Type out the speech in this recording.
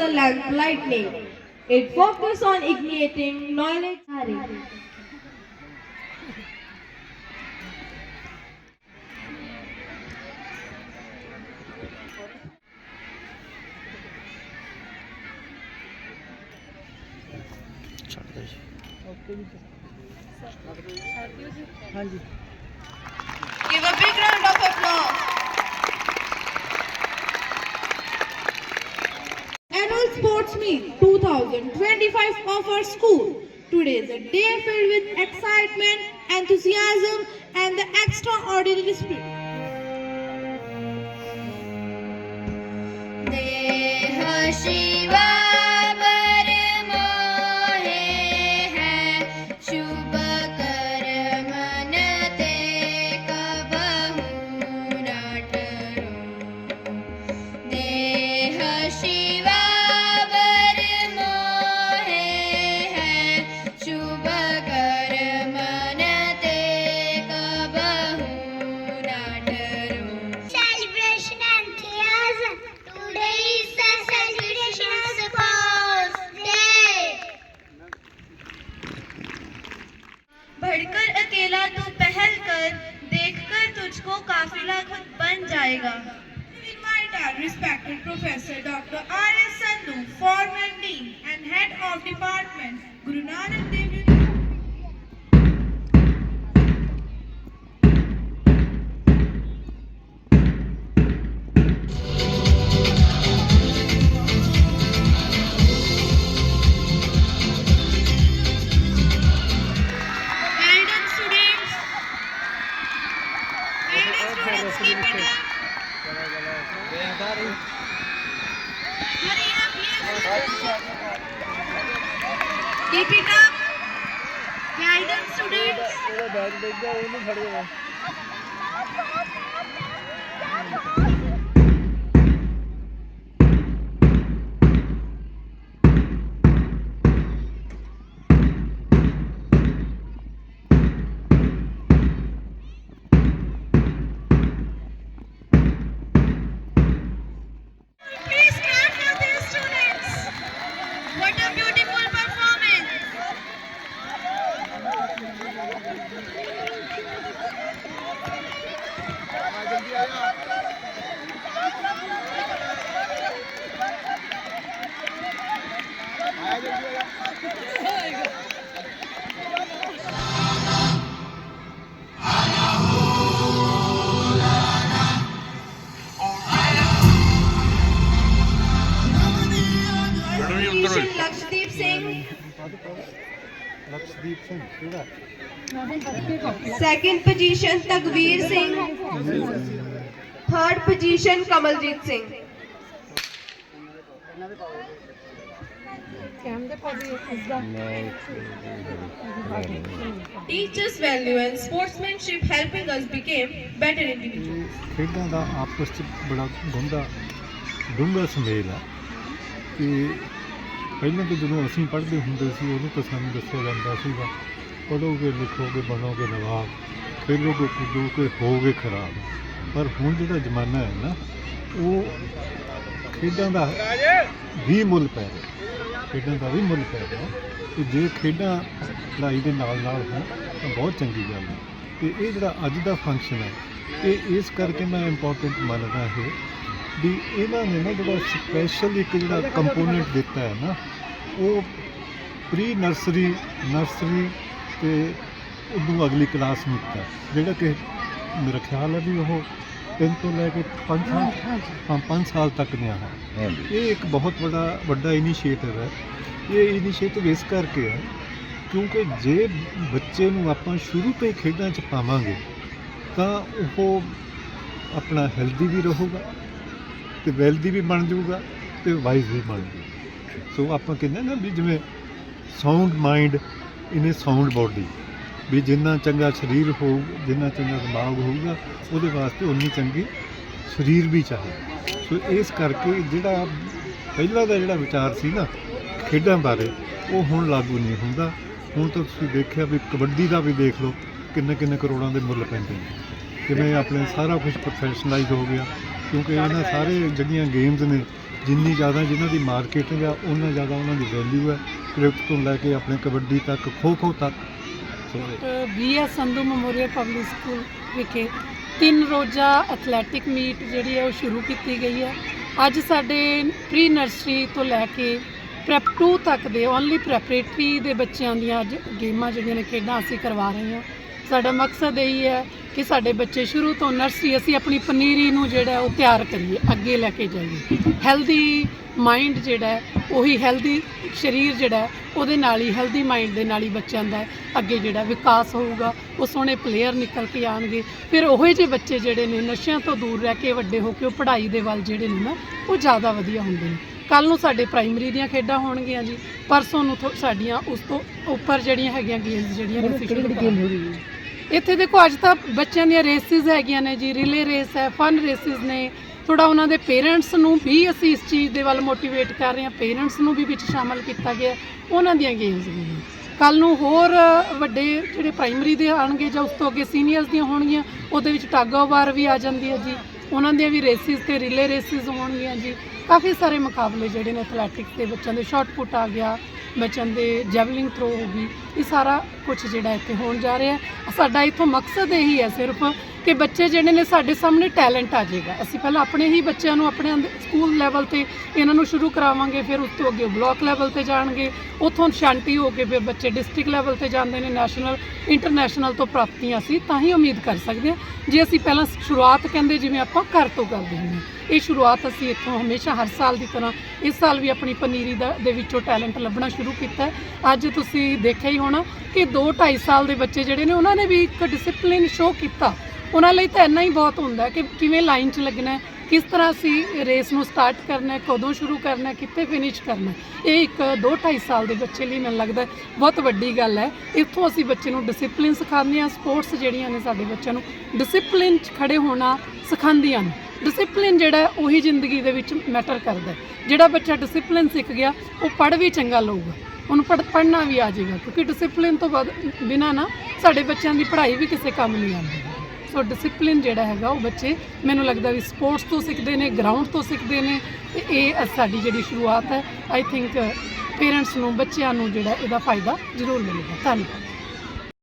the lamp lightning. It focuses on igniting knowledge. Give 25 of our school. Today is a day filled with excitement, enthusiasm, and the extraordinary spirit. Deha Shiva. देखकर तुझको काफिला खुद बन जाएगा invite our respected professor Dr. R. S. Sandhu, former dean and head of department, Guru Nanak Dev Keep it up. Hurry up, yes. Keep it up. Well done, Lakshadweep Singh ਕਿਹੜਾ Second position Tagveer Singh. Third position Kamaljeet Singh. Teachers value and sportsmanship helping us become better individuals. ਖੇਡਾਂ ਦਾ ਆਪਸ ਚ ਬੜਾ ਗੰਦਾ ਡੂੰਘਾ ਸੁਮੇਲ ਆ ਕਿ ਪਹਿਲਾਂ ਤਾਂ ਜਦੋਂ ਅਸੀਂ ਪੜ੍ਹਦੇ ਹੁੰਦੇ ਸੀ, ਉਦੋਂ ਤਾਂ ਸਾਨੂੰ ਦੱਸਿਆ ਜਾਂਦਾ ਸੀਗਾ, ਪੜ੍ਹੋਗੇ, ਲਿਖੋਗੇ, ਬਣੋਗੇ ਨਵਾਬ, ਖੇਲੋਗੇ, ਕੂਦੋਗੇ ਹੋਗੇ ਖਰਾਬ। ਪਰ ਹੁਣ ਜਿਹੜਾ ਜ਼ਮਾਨਾ ਹੈ ਨਾ, ਉਹ ਖੇਡਾਂ ਦਾ ਵੀ ਮੁੱਲ ਪੈ ਰਿਹਾ। ਖੇਡਾਂ ਦਾ ਵੀ ਮੁੱਲ ਪੈ ਰਿਹਾ। ਤੇ ਜੇ ਖੇਡਾਂ ਪੜ੍ਹਾਈ ਦੇ ਨਾਲ ਨਾਲ ਹੋਣ, ਤਾਂ ਬਹੁਤ ਚੰਗੀ ਗੱਲ ਹੈ। ਤੇ ਇਹ ਜਿਹੜਾ ਅੱਜ ਦਾ ਫੰਕਸ਼ਨ ਹੈ, ਇਹ ਇਸ ਕਰਕੇ ਮੈਂ ਇੰਪੋਰਟੈਂਟ ਮੰਨਦਾ ਇਹ ਵੀ ਇਹਨਾਂ ਨੇ ਨਾ ਜਿਹੜਾ ਸਪੈਸ਼ਲ ਇੱਕ ਜਿਹੜਾ ਕੰਪੋਨੈਂਟ ਦਿੱਤਾ ਹੈ ਨਾ ਉਹ ਪ੍ਰੀ ਨਰਸਰੀ ਨਰਸਰੀ ਤੇ ਉਦੋਂ ਅਗਲੀ ਕਲਾਸ ਨੂੰ ਦਿੱਤਾ ਜਿਹੜਾ ਕਿ ਮੇਰਾ ਖਿਆਲ ਹੈ ਵੀ ਉਹ ਤਿੰਨ ਤੋਂ ਲੈ ਕੇ 5 ਸਾਲ ਹਾਂ 5 ਸਾਲ ਤੱਕ ਨੇ ਆ ਇਹ ਇੱਕ ਬਹੁਤ ਵੱਡਾ ਵੱਡਾ ਇਨੀਸ਼ੀਏਟਿਵ ਹੈ। ਇਹ ਇਨੀਸ਼ੀਏਟਿਵ ਇਸ ਕਰਕੇ ਹੈ ਕਿਉਂਕਿ ਜੇ ਬੱਚੇ ਨੂੰ ਆਪਾਂ ਸ਼ੁਰੂ ਤੋਂ ਹੀ ਖੇਡਾਂ 'ਚ ਪਾਵਾਂਗੇ ਤਾਂ ਉਹ ਆਪਣਾ ਹੈਲਦੀ ਵੀ ਰਹੂਗਾ ਤੇ ਵੈਲਦੀ ਵੀ ਬਣ ਜਾਊਗਾ ਤੇ ਵਾਈਜ਼ ਵੀ ਬਣ ਜਾਊਗਾ। ਸੋ ਆਪਾਂ ਕਹਿੰਦੇ ਨਾ ਵੀ ਜਿਵੇਂ sound mind in sound body ਵੀ ਜਿੰਨਾ ਚੰਗਾ ਸਰੀਰ ਹੋਊ, ਜਿੰਨਾ ਚੰਗਾ ਦਿਮਾਗ ਹੋਊਗਾ, ਉਹਦੇ ਵਾਸਤੇ ਉਨੀ ਚੰਗੀ ਸਰੀਰ ਵੀ ਚਾਹੀਦਾ। ਸੋ ਇਸ ਕਰਕੇ ਜਿਹੜਾ ਪਹਿਲਾਂ ਦਾ ਜਿਹੜਾ ਵਿਚਾਰ ਸੀ ਨਾ, ਖੇਡਾਂ ਬਾਰੇ, ਉਹ ਹੁਣ ਲਾਗੂ ਨਹੀਂ ਹੁੰਦਾ। ਹੁਣ ਤਾਂ ਤੁਸੀਂ ਦੇਖਿਆ ਵੀ ਕਬੱਡੀ ਦਾ ਵੀ ਦੇਖ ਲਓ, ਕਿੰਨੇ ਕਿੰਨੇ ਕਰੋੜਾਂ ਦੇ ਮੁੱਲ ਪੈਂਦੇ ਨੇ। ਕਿਵੇਂ ਆਪਣੇ ਸਾਰਾ ਕੁਝ ਪ੍ਰੋਫੈਸ਼ਨਲਾਈਜ਼ ਹੋ ਗਿਆ, ਕਿਉਂਕਿ ਇਹਨਾਂ ਸਾਰੇ ਜਿਹੜੀਆਂ ਗੇਮਸ ਨੇ ਜਿੰਨੀ ਜ਼ਿਆਦਾ ਜਿਨ੍ਹਾਂ ਦੀ ਮਾਰਕੀਟਿੰਗ ਆ ਉਹਨਾਂ ਜ਼ਿਆਦਾ ਉਹਨਾਂ ਦੀ ਵੈਲਿਊ ਹੈ ਕ੍ਰਿਕਟ ਤੋਂ ਲੈ ਕੇ ਆਪਣੇ ਕਬੱਡੀ ਤੱਕ, ਖੋ ਖੋ ਤੱਕ। So BS Sandhu memorial public school ਵਿਖੇ ਤਿੰਨ ਰੋਜ਼ਾ ਐਥਲੈਟਿਕ ਮੀਟ ਜਿਹੜੀ ਹੈ ਉਹ ਸ਼ੁਰੂ ਕੀਤੀ ਗਈ ਹੈ। ਅੱਜ ਸਾਡੇ ਪ੍ਰੀ ਨਰਸਰੀ ਤੋਂ ਲੈ ਕੇ ਪ੍ਰੈਪ 2 ਤੱਕ ਦੇ ਓਨਲੀ ਪ੍ਰੈਪਰੇਟਰੀ ਦੇ ਬੱਚਿਆਂ ਦੀਆਂ ਅੱਜ ਗੇਮਾਂ ਜਿਹੜੀਆਂ ਨੇ ਖੇਡਾਂ ਅਸੀਂ ਕਰਵਾ ਰਹੇ ਹਾਂ। ਸਾਡਾ ਮਕਸਦ ਇਹੀ ਹੈ ਕਿ ਸਾਡੇ ਬੱਚੇ ਸ਼ੁਰੂ ਤੋਂ ਨਰਸਰੀ ਅਸੀਂ ਆਪਣੀ ਪਨੀਰੀ ਨੂੰ ਜਿਹੜਾ ਉਹ ਤਿਆਰ ਕਰੀਏ ਅੱਗੇ ਲੈ ਕੇ ਜਾਈਏ। ਹੈਲਦੀ ਮਾਈਂਡ ਜਿਹੜਾ ਉਹੀ ਹੈਲਦੀ ਸਰੀਰ ਜਿਹੜਾ ਉਹਦੇ ਨਾਲ ਹੀ ਹੈਲਦੀ ਮਾਈਂਡ ਦੇ ਨਾਲ ਹੀ ਬੱਚਿਆਂ ਦਾ ਅੱਗੇ ਜਿਹੜਾ ਵਿਕਾਸ ਹੋਊਗਾ ਉਹ ਸੋਹਣੇ ਪਲੇਅਰ ਨਿਕਲ ਕੇ ਆਣਗੇ ਫਿਰ ਉਹੋ ਜਿਹੇ ਬੱਚੇ ਜਿਹੜੇ ਨੇ ਨਸ਼ਿਆਂ ਤੋਂ ਦੂਰ ਰਹਿ ਕੇ ਵੱਡੇ ਹੋ ਕੇ ਉਹ ਪੜ੍ਹਾਈ ਦੇ ਵੱਲ ਜਿਹੜੇ ਨੇ ਨਾ ਉਹ ਜ਼ਿਆਦਾ ਵਧੀਆ ਹੁੰਦੇ ਨੇ। ਕੱਲ ਨੂੰ ਸਾਡੇ ਪ੍ਰਾਇਮਰੀ ਦੀਆਂ ਖੇਡਾਂ ਹੋਣਗੀਆਂ ਜੀ ਪਰਸੋਂ ਨੂੰ ਸਾਡੀਆਂ ਉਸ ਤੋਂ ਉੱਪਰ ਜਿਹੜੀਆਂ ਹੈਗੀਆਂ ਗੇਮਸ ਜਿਹੜੀਆਂ ਨੇ ਕਰਾਂਗੇ। ਇੱਥੇ ਦੇਖੋ, ਅੱਜ ਤਾਂ ਬੱਚਿਆਂ ਦੀਆਂ ਰੇਸਿਸ ਹੈਗੀਆਂ ਨੇ ਜੀ ਰਿਲੇ ਰੇਸ ਹੈ ਫਨ ਰੇਸਿਸ ਨੇ। ਥੋੜਾ ਉਹਨਾਂ ਦੇ ਪੇਰੈਂਟਸ ਨੂੰ ਵੀ ਅਸੀਂ ਇਸ ਚੀਜ਼ ਦੇ ਵੱਲ ਮੋਟੀਵੇਟ ਕਰ ਰਹੇ ਹਾਂ ਪੇਰੈਂਟਸ ਨੂੰ ਵੀ ਵਿੱਚ ਸ਼ਾਮਲ ਕੀਤਾ ਗਿਆ। ਉਹਨਾਂ ਦੀਆਂ ਗੇਮਸ ਵੀ ਨੇ ਕੱਲ ਨੂੰ ਹੋਰ ਵੱਡੇ ਜਿਹੜੇ ਪ੍ਰਾਇਮਰੀ ਦੇ ਆਣਗੇ ਜਾਂ ਉਸ ਤੋਂ ਅੱਗੇ ਸੀਨੀਅਰਸ ਦੀਆਂ ਹੋਣਗੀਆਂ, ਉਹਦੇ ਵਿੱਚ ਟੱਗ ਆਫ ਵਾਰ ਵੀ ਆ ਜਾਂਦੀ ਹੈ ਜੀ। ਉਹਨਾਂ ਦੀਆਂ ਵੀ ਰੇਸਿਸ ਤੇ ਰਿਲੇ ਰੇਸਿਸ ਹੋਣਗੀਆਂ ਜੀ। ਕਾਫੀ ਸਾਰੇ ਮੁਕਾਬਲੇ ਜਿਹੜੇ ਨੇ ਐਥਲੈਟਿਕਸ ਦੇ ਬੱਚਿਆਂ ਦੇ ਸ਼ਾਰਟ ਪੁੱਟ ਆ ਗਿਆ, ਬੱਚਿਆਂ ਦੇ ਜੈਵਲਿੰਗ ਥਰੋ ਹੋ ਗਈ, ਇਹ ਸਾਰਾ ਕੁਝ ਜਿਹੜਾ ਇੱਥੇ ਹੋਣ ਜਾ ਰਿਹਾ। ਸਾਡਾ ਇਥੋਂ ਮਕਸਦ ਇਹੀ ਹੈ ਸਿਰਫ ਕਿ ਬੱਚੇ ਜਿਹੜੇ ਨੇ ਸਾਡੇ ਸਾਹਮਣੇ ਟੈਲੈਂਟ ਆ ਜਾਏਗਾ। ਅਸੀਂ ਪਹਿਲਾਂ ਆਪਣੇ ਹੀ ਬੱਚਿਆਂ ਨੂੰ ਆਪਣੇ ਅੰਦਰ ਸਕੂਲ ਲੈਵਲ ਤੇ ਇਹਨਾਂ ਨੂੰ ਸ਼ੁਰੂ ਕਰਾਵਾਂਗੇ, ਫਿਰ ਉਸ ਤੋਂ ਅੱਗੇ ਬਲਾਕ ਲੈਵਲ ਤੇ ਜਾਣਗੇ। ਉੱਥੋਂ ਸ਼ਾਂਤੀ ਹੋ ਕੇ ਫਿਰ ਬੱਚੇ ਡਿਸਟ੍ਰਿਕਟ ਲੈਵਲ ਤੇ ਜਾਂਦੇ ਨੇ, ਨੈਸ਼ਨਲ, ਇੰਟਰਨੈਸ਼ਨਲ ਤੋਂ ਪ੍ਰਾਪਤੀਆਂ ਅਸੀਂ ਤਾਂ ਹੀ ਉਮੀਦ ਕਰ ਸਕਦੇ ਹਾਂ। ਜੇ ਅਸੀਂ ਪਹਿਲਾਂ ਸ਼ੁਰੂਆਤ ਕਹਿੰਦੇ ਜਿਵੇਂ ਆਪਾਂ ਘਰ ਤੋਂ ਕਰਦੇ ਹੁੰਦੇ ਹਾਂ। ਇਹ ਸ਼ੁਰੂਆਤ ਅਸੀਂ ਇੱਥੋਂ ਹਮੇਸ਼ਾ ਹਰ ਸਾਲ ਦੀ ਤਰ੍ਹਾਂ, ਇਸ ਸਾਲ ਵੀ ਆਪਣੀ ਪਨੀਰੀ ਦਾ, ਦੇ ਵਿੱਚੋਂ ਟੈਲੈਂਟ ਲੱਭਣਾ ਸ਼ੁਰੂ ਕੀਤਾ ਅੱਜ ਤੁਸੀਂ ਦੇਖਿਆ ਹੀ ਹੋਣਾ ਕਿ 2 2.5 ਸਾਲ ਦੇ ਬੱਚੇ ਜਿਹੜੇ ਨੇ, ਉਹਨਾਂ ਨੇ ਵੀ ਇੱਕ ਡਿਸਪਲਿਨ ਸ਼ੋਅ ਕੀਤਾ। ਉਹਨਾਂ ਲਈ ਤਾਂ ਇੰਨਾ ਹੀ ਬਹੁਤ ਹੁੰਦਾ ਕਿ ਕਿਵੇਂ ਲਾਈਨ 'ਚ ਲੱਗਣਾ ਹੈ, ਕਿਸ ਤਰ੍ਹਾਂ ਅਸੀਂ ਰੇਸ ਨੂੰ ਸਟਾਰਟ ਕਰਨਾ ਹੈ, ਕਦੋਂ ਸ਼ੁਰੂ ਕਰਨਾ ਹੈ, ਕਿੱਥੇ ਫਿਨਿਸ਼ ਕਰਨਾ ਹੈ। ਇਹ ਇੱਕ 2 2.5 ਸਾਲ ਦੇ ਬੱਚੇ ਲਈ ਮੈਨੂੰ ਲੱਗਦਾ ਬਹੁਤ ਵੱਡੀ ਗੱਲ ਹੈ। ਇੱਥੋਂ ਅਸੀਂ ਬੱਚੇ ਨੂੰ ਡਿਸਪਲਿਨ ਸਿਖਾਉਂਦੇ ਹਾਂ ਸਪੋਰਟਸ ਜਿਹੜੀਆਂ ਨੇ ਸਾਡੇ ਬੱਚਿਆਂ ਨੂੰ ਡਿਸਪਲਿਨ 'ਚ ਖੜੇ ਹੋਣਾ ਸਿਖਾਉਂਦੀਆਂ ਨੇ। ਡਿਸਪਲਿਨ ਜਿਹੜਾ ਉਹੀ ਜ਼ਿੰਦਗੀ ਦੇ ਵਿੱਚ ਮੈਟਰ ਕਰਦਾ ਜਿਹੜਾ ਬੱਚਾ ਡਿਸਪਲਿਨ ਸਿੱਖ ਗਿਆ, ਉਹ ਪੜ੍ਹ ਵੀ ਚੰਗਾ ਲਊਗਾ। ਉਹਨੂੰ ਪੜ੍ਹ, ਪੜ੍ਹਨਾ ਵੀ ਆ ਜਾਏਗਾ, ਕਿਉਂਕਿ ਡਿਸਪਲਿਨ ਤੋਂ ਬਾਅਦ ਬਿਨਾਂ ਨਾ ਸਾਡੇ ਬੱਚਿਆਂ ਦੀ ਪੜ੍ਹਾਈ ਵੀ ਕਿਸੇ ਕੰਮ ਨਹੀਂ ਆਉਂਦੀ। ਸੋ ਡਿਸਪਲਿਨ ਜਿਹੜਾ ਹੈਗਾ ਉਹ ਬੱਚੇ ਮੈਨੂੰ ਲੱਗਦਾ ਵੀ ਸਪੋਰਟਸ ਤੋਂ ਸਿੱਖਦੇ ਨੇ ਗਰਾਊਂਡ ਤੋਂ ਸਿੱਖਦੇ ਨੇ ਤੇ ਇਹ ਸਾਡੀ ਜਿਹੜੀ ਸ਼ੁਰੂਆਤ ਹੈ ਆਈ ਥਿੰਕ ਪੇਰੈਂਟਸ ਨੂੰ, ਬੱਚਿਆਂ ਨੂੰ ਜਿਹੜਾ ਇਹਦਾ ਫਾਇਦਾ ਜ਼ਰੂਰ ਮਿਲੇਗਾ। ਧੰਨਵਾਦ।